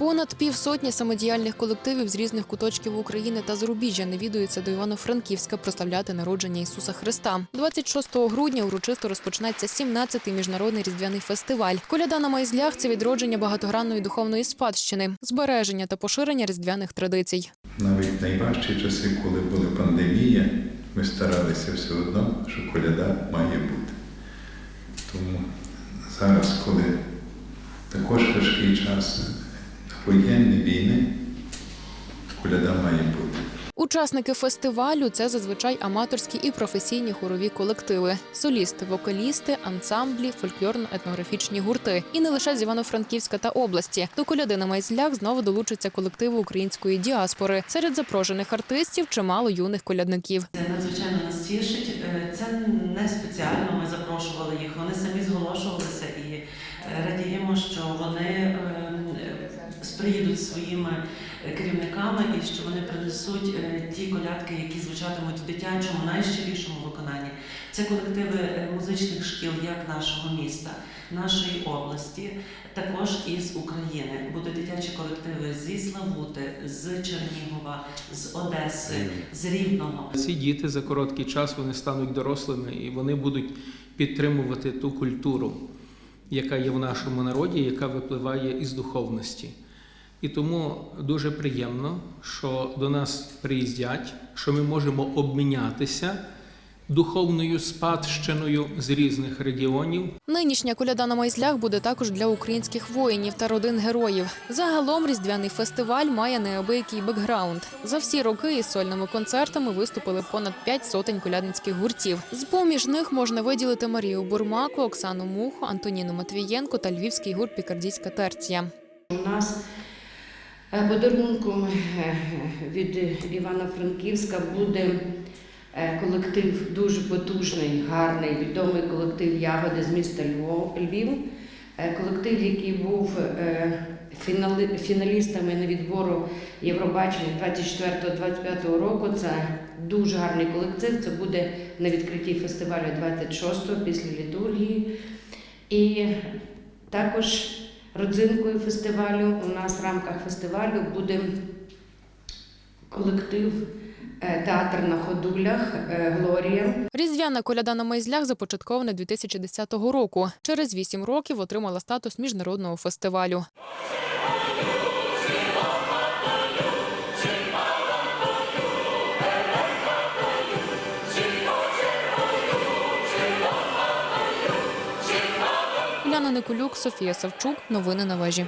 Понад півсотні самодіяльних колективів з різних куточків України та зарубіжжя навідуються до Івано-Франківська прославляти народження Ісуса Христа. 26 грудня урочисто розпочнеться 17-й міжнародний різдвяний фестиваль. Коляда на майзлях це відродження багатогранної духовної спадщини, збереження та поширення різдвяних традицій. Навіть найважчі часи, коли була пандемія, ми старалися все одно, що коляда має бути. Тому зараз, коли також важкий час воєнної війни, коляда має бути. Учасники фестивалю це зазвичай аматорські і професійні хорові колективи, солісти, вокалісти, ансамблі, фольклорно-етнографічні гурти. І не лише з Івано-Франківська та області. До коляди на майзлях знову долучаться колективи української діаспори. Серед запрошених артистів чимало юних колядників. Це надзвичайно нас тішить. Е, Це не спеціально. Ми запрошували їх. Вони самі зголошувалися і е, радіємо, що вони е, приїдуть своїми керівниками і що вони принесуть е, ті колядки, які звучатимуть в дитячому, найщирішому виконанні. Це колективи е, музичних шкіл як нашого міста, нашої області, також із України. Будуть дитячі колективи зі Славути, з Чернігова, з Одеси, з Рівного. Ці діти за короткий час вони стануть дорослими і вони будуть підтримувати ту культуру, яка є в нашому народі, яка випливає із духовності. І тому дуже приємно, що до нас приїздять, що ми можемо обмінятися духовною спадщиною з різних регіонів. Нинішня коляда на майзлях буде також для українських воїнів та родин героїв. Загалом різдвяний фестиваль має неабиякий бекграунд. За всі роки із сольними концертами виступили понад п'ять сотень колядницьких гуртів. З поміж них можна виділити Марію Бурмаку, Оксану Муху, Антоніну Матвієнко та львівський гурт Пікардійська терція. У нас подарунком е, від Івано-Франківська буде е, колектив дуже потужний, гарний, відомий колектив Ягоди з міста Львів. Е, Колектив, який був е, фіналістами на відбору Євробачення 24-25 року. Це дуже гарний колектив. Це буде на відкритті фестивалю 26-го після літургії. І також Родзинкою фестивалю у нас в рамках фестивалю буде колектив е, театр на ходулях е, Глорія. Різдвяна коляда на майзлях започаткована 2010 року. Через вісім років отримала статус міжнародного фестивалю. Уляна Николюк, Софія Савчук. Новини на вежі.